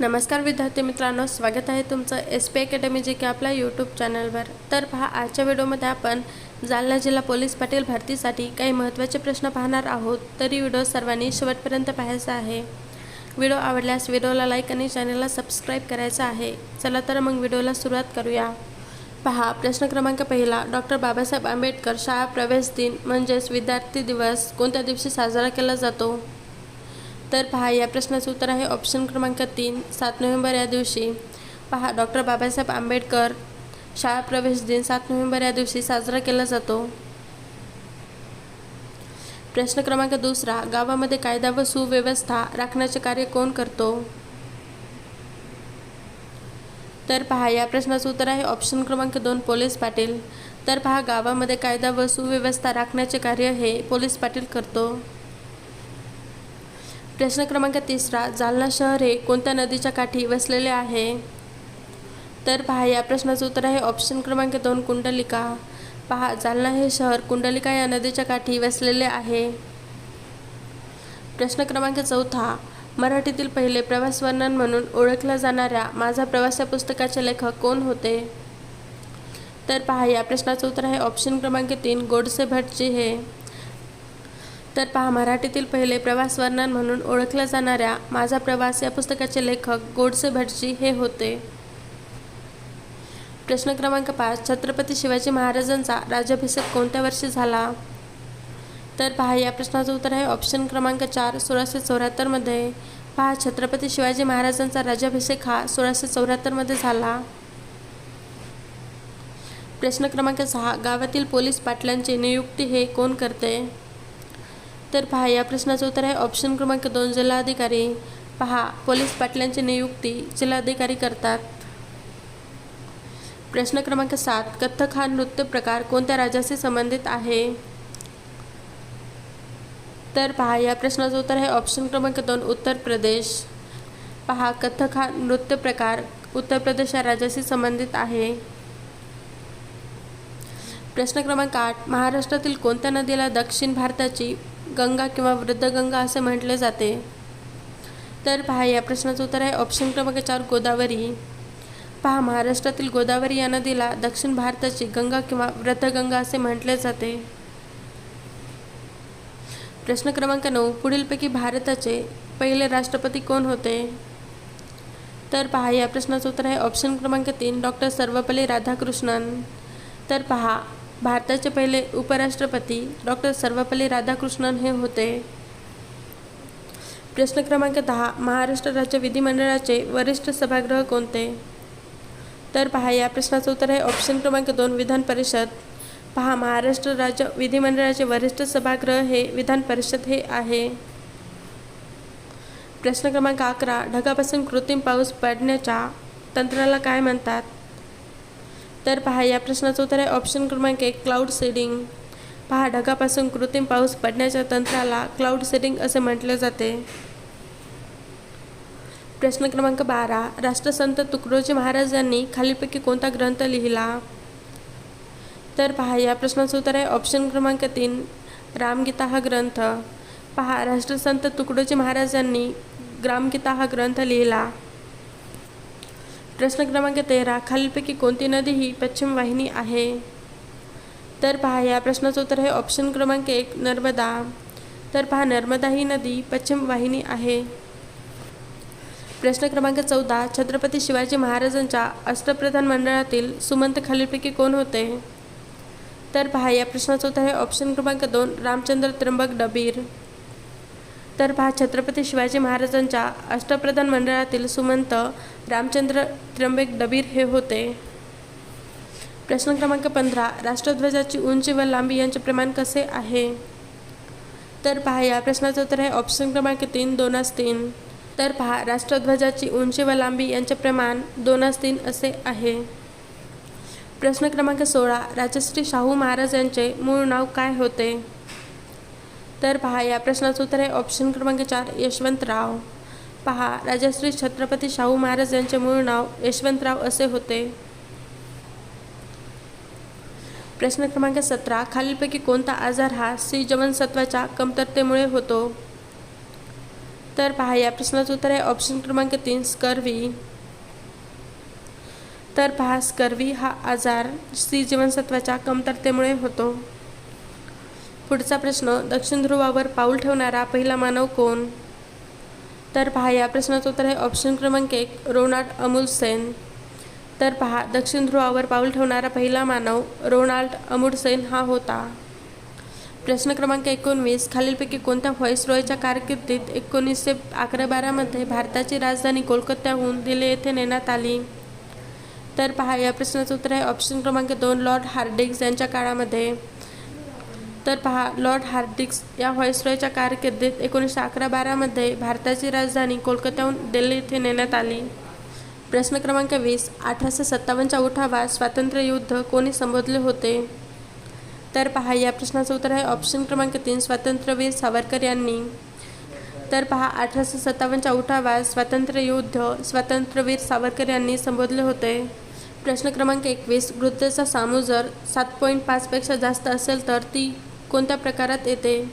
नमस्कार विद्यार्थी मित्रांनो स्वागत आहे तुमचं एस पी अकॅडमी जे की आपल्या यूट्यूब चॅनलवर तर पहा आजच्या व्हिडिओमध्ये आपण जालना जिल्हा पोलीस पाटील भरतीसाठी काही महत्त्वाचे प्रश्न पाहणार आहोत. तरी व्हिडिओ सर्वांनी शेवटपर्यंत पाहायचा आहे. व्हिडिओ आवडल्यास व्हिडिओला लाईक आणि चॅनलला सबस्क्राईब करायचं आहे. चला तर मग व्हिडिओला सुरुवात करूया. पहा प्रश्न क्रमांक पहिला. डॉक्टर बाबासाहेब आंबेडकर शाळा प्रवेश दिन म्हणजेच विद्यार्थी दिवस कोणत्या दिवशी साजरा केला जातो? तर पहा या प्रश्नाचं उत्तर आहे ऑप्शन क्रमांक तीन सात नोव्हेंबर या दिवशी. पहा डॉक्टर बाबासाहेब आंबेडकर शाळा प्रवेश दिन सात नोव्हेंबर या दिवशी साजरा केला जातो. प्रश्न क्रमांक दुसरा गावामध्ये कायदा व सुव्यवस्था राखण्याचे कार्य कोण करतो? तर पहा या प्रश्नाचं उत्तर आहे ऑप्शन क्रमांक दोन पोलीस पाटील. तर पहा गावामध्ये कायदा व सुव्यवस्था राखण्याचे कार्य हे पोलीस पाटील करतो. प्रश्न क्रमांक तिसरा जालना शहर हे कोणत्या नदीच्या काठी वसलेले आहे? तर पहा या प्रश्नाचं उत्तर आहे ऑप्शन क्रमांक दोन कुंडलिका. पहा जालना हे शहर कुंडलिका या नदीच्या काठी वसलेले आहे. प्रश्न क्रमांक चौथा मराठीतील पहिले प्रवास वर्णन म्हणून ओळखल्या जाणाऱ्या माझा प्रवास या पुस्तकाचे लेखक कोण होते? तर पहा या प्रश्नाचं उत्तर आहे ऑप्शन क्रमांक तीन गोडसे भटजी हे. तर पहा मराठीतील पहिले प्रवास वर्णन म्हणून ओळखल्या जाणाऱ्या माझा प्रवास या पुस्तकाचे लेखक गोडसे भटजी हे होते. प्रश्न क्रमांक पाच छत्रपती शिवाजी महाराजांचा राज्याभिषेक कोणत्या वर्षी झाला? तर पहा या प्रश्नाचं उत्तर आहे ऑप्शन क्रमांक चार सोळाशे चौऱ्याहत्तरमध्ये पहा छत्रपती शिवाजी महाराजांचा राज्याभिषेक हा सोळाशे चौऱ्याहत्तरमध्ये झाला. प्रश्न क्रमांक सहा गावातील पोलीस पाटलांची नियुक्ती हे कोण करते? तर पहा या प्रश्नाचं उत्तर आहे. ऑप्शन क्रमांक दोन जिल्हाधिकारी. पहा पोलीस पाटलांची नियुक्ती जिल्हाधिकारी करतात. प्रश्न क्रमांक सात कथ्थक हा नृत्य प्रकार कोणत्या राज्याशी संबंधित आहे? तर पहा या प्रश्नाचं उत्तर आहे. ऑप्शन क्रमांक दोन उत्तर प्रदेश. पहा कथ्थक हा नृत्य प्रकार उत्तर प्रदेश या राज्याशी संबंधित आहे. प्रश्न क्रमांक आठ महाराष्ट्रातील कोणत्या नदीला दक्षिण भारताची गंगा किंवा वृद्धगंगा असे म्हटले जाते? तर पहा या प्रश्नाचं उत्तर आहे ऑप्शन क्रमांक चार गोदावरी. पहा महाराष्ट्रातील गोदावरी या नदीला दक्षिण भारताची गंगा किंवा वृद्धगंगा असे म्हटले जाते. प्रश्न क्रमांक नऊ पुढीलपैकी भारताचे पहिले राष्ट्रपती कोण होते? तर पहा या प्रश्नाचं उत्तर आहे ऑप्शन क्रमांक तीन डॉक्टर सर्वपल्ली राधाकृष्णन. तर पहा भारताचे पहिले उपराष्ट्रपती डॉक्टर सर्वपल्ली राधाकृष्णन हे होते. प्रश्न क्रमांक दहा महाराष्ट्र राज्य विधिमंडळाचे वरिष्ठ सभागृह कोणते? तर पहा या प्रश्नाचं उत्तर आहे ऑप्शन क्रमांक दोन विधान परिषद. पहा महाराष्ट्र राज्य विधिमंडळाचे वरिष्ठ सभागृह हे विधान परिषद हे आहे. प्रश्न क्रमांक अकरा ढगापासून कृत्रिम पाऊस पडण्याच्या तंत्राला काय म्हणतात? तर पहा या प्रश्नाचं उत्तर आहे ऑप्शन क्रमांक एक क्लाउड सेडिंग पहा ढगापासून कृत्रिम पाऊस पडण्याच्या तंत्राला क्लाउड सेडिंग असे म्हटले जाते. प्रश्न क्रमांक बारा राष्ट्रसंत तुकडोजी महाराज यांनी खालीलपैकी कोणता ग्रंथ लिहिला? तर पहा या प्रश्नाचं उत्तर आहे ऑप्शन क्रमांक तीन रामगीता हा ग्रंथ. पहा राष्ट्रसंत तुकडोजी महाराज यांनी ग्रामगीता हा ग्रंथ लिहिला. प्रश्न क्रमांक तेरा खालीलपैकी कोणती नदी ही पश्चिम वाहिनी आहे? तर पहा या प्रश्नाचं उत्तर आहे ऑप्शन क्रमांक एक नर्मदा. तर पहा नर्मदा ही नदी पश्चिम वाहिनी आहे. प्रश्न क्रमांक चौदा छत्रपती शिवाजी महाराजांच्या अष्टप्रधान मंडळातील सुमंत खालीलपैकी कोण होते? तर पहा या प्रश्नाचं उत्तर आहे ऑप्शन क्रमांक दोन रामचंद्र त्र्यंबक डबीर. तर पहा छत्रपती शिवाजी महाराजांच्या अष्टप्रधान मंडळातील सुमंत रामचंद्र त्र्यंबक डबीर हे होते. प्रश्न क्रमांक पंधरा राष्ट्रध्वजाची उंची व लांबी यांचे प्रमाण कसे आहे? तर पहा या प्रश्नाचं उत्तर आहे ऑप्शन क्रमांक तीन दोनास तीन. तर पहा राष्ट्रध्वजाची उंची व लांबी यांचे प्रमाण दोनास तीन असे आहे. प्रश्न क्रमांक सोळा राजश्री शाहू महाराज यांचे मूळ नाव काय होते? तर पहा. या प्रश्नाचं उत्तर आहे ऑप्शन क्रमांक चार यशवंतराव. पहा. राजश्री छत्रपती शाहू महाराज यांचे मूळ नाव यशवंतराव असे होते. प्रश्न क्रमांक सतरा खालीलपैकी कोणता आजार हा सी जीवनसत्वाच्या कमतरतेमुळे होतो? तर पहा या प्रश्नाचं उत्तर आहे ऑप्शन क्रमांक तीन स्कर्वी. तर पहा स्कर्वी हा आजार सी जीवनसत्वाच्या कमतरतेमुळे होतो. पुढचा प्रश्न दक्षिण ध्रुवावर पाऊल ठेवणारा पहिला मानव कोण? तर पहा या प्रश्नाचं उत्तर आहे ऑप्शन क्रमांक एक रोनाल्ड अमूल सेन. तर पहा दक्षिण ध्रुवावर पाऊल ठेवणारा पहिला मानव रोनाल्ड अमुडसेन हा होता. प्रश्न क्रमांक एकोणवीस खालीलपैकी कोणत्या व्हॉइसरॉयच्या कारकिर्दीत एकोणीसशे अकरा बारामध्ये भारताची राजधानी कोलकात्याहून दिल्ली येथे नेण्यात आली? तर पहा या प्रश्नाचं उत्तर आहे ऑप्शन क्रमांक दोन लॉर्ड हार्डिक्स यांच्या काळामध्ये. तर पहा लॉर्ड हार्डिक्स या व्हॉइसरॉयच्या कारकिर्दीत एकोणीसशे अकरा बारामध्ये भारताची राजधानी कोलकात्याहून दिल्ली येथे नेण्यात आली. प्रश्न क्रमांक वीस अठराशे सत्तावन्नच्या उठावात स्वातंत्र्य युद्ध कोणी संबोधले होते? तर पहा या प्रश्नाचं उत्तर आहे ऑप्शन क्रमांक तीन स्वातंत्र्यवीर सावरकर यांनी. तर पहा अठराशे सत्तावन्नच्या उठावात स्वातंत्र्य युद्ध स्वातंत्र्यवीर सावरकर यांनी संबोधले होते. प्रश्न क्रमांक एकवीस वृद्धेचा सामू जर सात पॉईंट पाचपेक्षा जास्त असेल तर ती कोणत्या प्रकारात येते?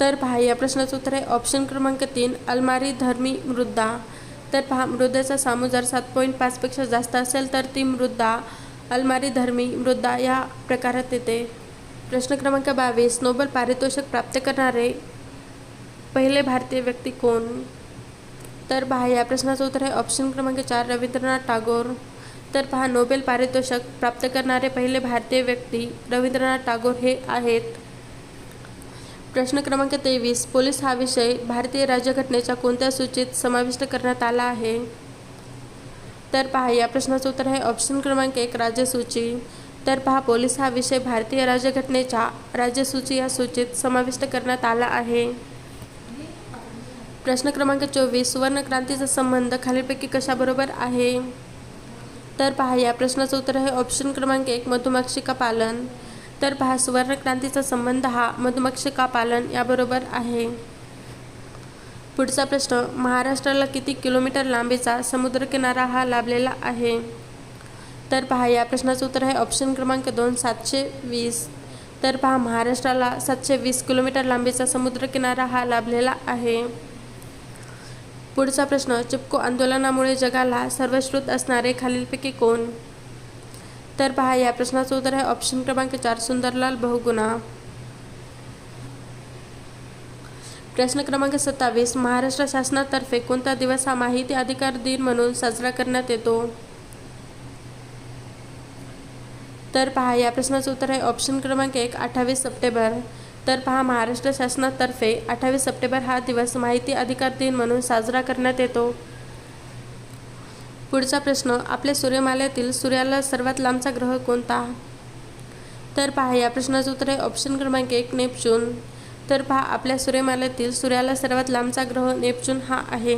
तर पहा या प्रश्नाचं उत्तर आहे ऑप्शन क्रमांक तीन अलमारी धर्मी मृदा. तर पहा मृदेचा सामू जर सात पॉईंट पाचपेक्षा जास्त असेल तर ती मृदा अलमारी धर्मी मृदा या प्रकारात येते. प्रश्न क्रमांक बावीस नोबेल पारितोषिक प्राप्त करणारे पहिले भारतीय व्यक्ती कोण? तर पहा या प्रश्नाचं उत्तर आहे ऑप्शन क्रमांक चार रवींद्रनाथ टागोर. तर पहा नोबेल पारितोषिक प्राप्त करणारे पहिले भारतीय व्यक्ती रवींद्रनाथ टागोर हे आहेत. प्रश्न क्रमांक तेवीस पोलीस हा विषय भारतीय राज्यघटनेच्या कोणत्या सूचीत समाविष्ट करण्यात आला आहे? तर पहा या प्रश्नाचं उत्तर आहे ऑप्शन क्रमांक एक राज्यसूची. तर पहा पोलीस हा विषय भारतीय राज्यघटनेच्या राज्यसूची या सूचीत समाविष्ट करण्यात आला आहे. प्रश्न क्रमांक चोवीस सुवर्णक्रांतीचा संबंध खालीलपैकी कशाबरोबर आहे? तर पहा या प्रश्नाचं उत्तर आहे ऑप्शन क्रमांक एक मधुमक्षिका पालन. तर पहा सुवर्णक्रांतीचा संबंध हा मधुमक्षिका पालन याबरोबर आहे. पुढचा प्रश्न महाराष्ट्राला किती किलोमीटर लांबीचा समुद्रकिनारा हा लाभलेला आहे? तर पहा या प्रश्नाचं उत्तर आहे ऑप्शन क्रमांक दोन सातशे वीस. तर पहा महाराष्ट्राला सातशे वीस किलोमीटर लांबीचा समुद्रकिनारा हा लाभलेला आहे. पुढचा प्रश्न चिपको आंदोलनामुळे जगाला सर्वश्रुत असणारे खालीलपैकी कोण? तर पहा या प्रश्नाचं उत्तर आहे ऑप्शन क्रमांक चार सुंदरलाल बहुगुणा. प्रश्न क्रमांक सत्तावीस महाराष्ट्र शासनातर्फे कोणता दिवस हा माहिती अधिकार दिन म्हणून साजरा करण्यात येतो? तर पहा या प्रश्नाचं उत्तर आहे ऑप्शन क्रमांक एक अठ्ठावीस सप्टेंबर. तर पहा महाराष्ट्र शासनातर्फे अठ्ठावीस सप्टेंबर हा दिवस माहिती अधिकार दिन म्हणून साजरा करण्यात येतो. पुढचा प्रश्न आपल्या सूर्यमालेतील सूर्याला सर्वात लांबचा ग्रह कोणता? तर पहा या प्रश्नाचं उत्तर आहे ऑप्शन क्रमांक एक नेपच्यून. तर पहा आपल्या सूर्यमालेतील सूर्याला सर्वात लांबचा ग्रह नेपच्यून हा आहे.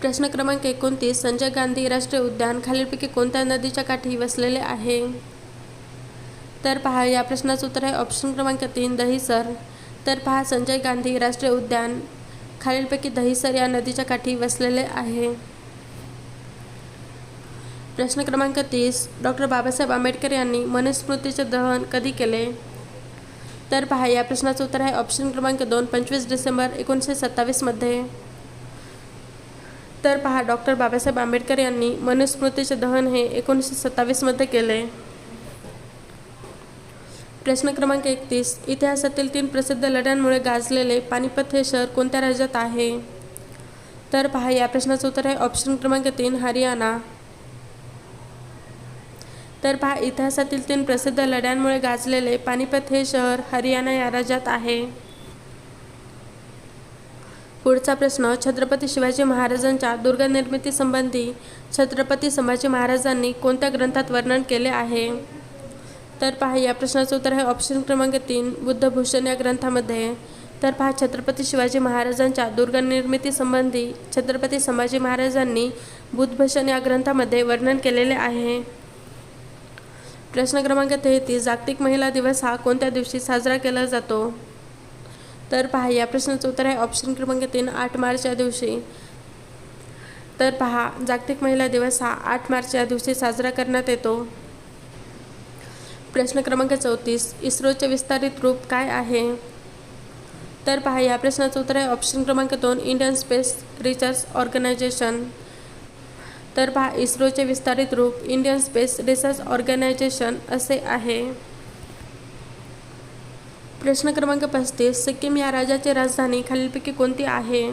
प्रश्न क्रमांक एकोणतीस संजय गांधी राष्ट्रीय उद्यान खालीलपैकी कोणत्या नदीच्या काठी वसलेले आहे? तर पहा या प्रश्नाचं उत्तर आहे ऑप्शन क्रमांक तीन दहिसर तर पहा संजय गांधी राष्ट्रीय उद्यान. खालीलपैकी दहिसर या नदीच्या काठी वसलेले आहे. प्रश्न क्रमांक तीस डॉक्टर बाबासाहेब आंबेडकर यांनी मनुस्मृतीचे दहन कधी केले? तर पहा या प्रश्नाचं उत्तर आहे ऑप्शन क्रमांक दोन पंचवीस डिसेंबर एकोणीसशे सत्तावीसमध्ये तर पहा डॉक्टर बाबासाहेब आंबेडकर यांनी मनुस्मृतीचे दहन हे एकोणीसशे सत्तावीसमध्ये केले. प्रश्न क्रमांक एकतीस. इतिहासातील तीन प्रसिद्ध लढ्यांमुळे गाजलेले पानिपत हे शहर कोणत्या राज्यात आहे? तर पहा या प्रश्नाचं उत्तर आहे ऑप्शन क्रमांक तीन हरियाणा. तर पहा इतिहासातील तीन प्रसिद्ध लढ्यांमुळे गाजलेले पानिपत हे शहर हरियाणा या राज्यात आहे. पुढचा प्रश्न छत्रपती शिवाजी महाराजांच्या दुर्गनिर्मितीसंबंधी छत्रपती संभाजी महाराजांनी कोणत्या ग्रंथात वर्णन केले आहे? तर पहा या प्रश्नाचं उत्तर आहे ऑप्शन क्रमांक तीन बुद्धभूषण या ग्रंथामध्ये. तर पहा छत्रपती शिवाजी महाराजांच्या दुर्गनिर्मितीसंबंधी छत्रपती संभाजी महाराजांनी बुद्धभूषण या ग्रंथामध्ये वर्णन केलेले आहे. प्रश्न क्रमांक तेहतीस जागतिक महिला दिवस हा कोणत्या दिवशी साजरा केला जातो? तर पहा या प्रश्नाचं उत्तर आहे ऑप्शन क्रमांक तीन आठ मार्च या दिवशी. तर पहा जागतिक महिला दिवस हा आठ मार्च या दिवशी साजरा करण्यात येतो. प्रश्न क्रमांक चौतीस इस्रोचे विस्तारित रूप काय आहे? तर पहा या प्रश्नाचं उत्तर आहे ऑप्शन क्रमांक दोन इंडियन स्पेस रिसर्च ऑर्गनायझेशन. तर पहा इस्रोचे विस्तारित रूप इंडियन स्पेस रिसर्च ऑर्गनायझेशन असे आहे. प्रश्न क्रमांक पस्तीस सिक्कीम या राज्याची राजधानी खालीलपैकी कोणती आहे?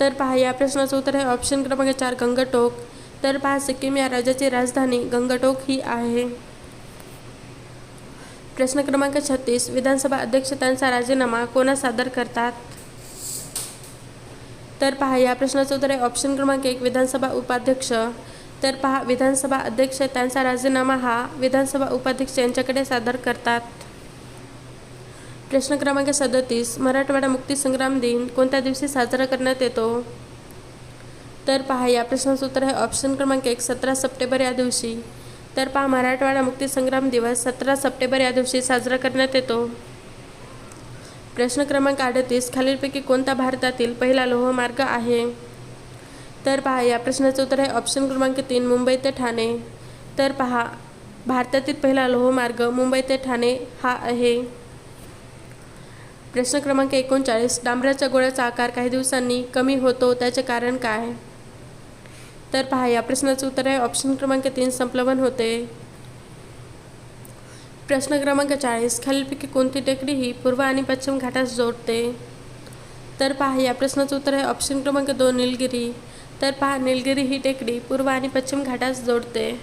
तर पहा या प्रश्नाचं उत्तर आहे ऑप्शन क्रमांक चार गंगटोक. तर पहा सिक्कीम या राज्याची राजधानी गंगटोक ही आहे. प्रश्न क्रमांक छत्तीस विधानसभा अध्यक्ष त्यांचा राजीनामा कोणा सादर करतात? तर पहा या प्रश्नाचं उत्तर आहे ऑप्शन क्रमांक एक विधानसभा उपाध्यक्ष. तर पहा विधानसभा अध्यक्ष त्यांचा राजीनामा हा विधानसभा उपाध्यक्ष यांच्याकडे सादर करतात. प्रश्न क्रमांक सदतीस मराठवाडा मुक्तीसंग्राम दिन कोणत्या दिवशी साजरा करण्यात येतो? तर पहा या प्रश्नाचं उत्तर आहे ऑप्शन क्रमांक एक सतरा सप्टेंबर या दिवशी. तर पहा मराठवाडा मुक्तीसंग्राम दिवस सतरा सप्टेंबर या दिवशी साजरा करण्यात येतो. प्रश्न क्रमांक अडतीस खालीलपैकी कोणता भारतातील पहिला लोहमार्ग आहे? तर पहा या प्रश्नाचं उत्तर आहे ऑप्शन क्रमांक तीन मुंबई ते ठाणे. तर पहा भारतातील पहिला लोहमार्ग मुंबई ते ठाणे हा आहे. प्रश्न क्रमांक एकोणचाळीस डांबराच्या गोळ्याचा आकार काही दिवसांनी कमी होतो त्याचे कारण काय? तर पहा या प्रश्नाचं उत्तर आहे ऑप्शन क्रमांक तीन संप्लवन होते. प्रश्न क्रमांक चाळीस खालीलपैकी कोणती टेकडी ही पूर्व आणि पश्चिम घाटास जोडते? तर पहा या प्रश्नाचं उत्तर आहे ऑप्शन क्रमांक दोन निलगिरी. तर पहा निलगिरी ही टेकडी पूर्व आणि पश्चिम घाटास जोडते.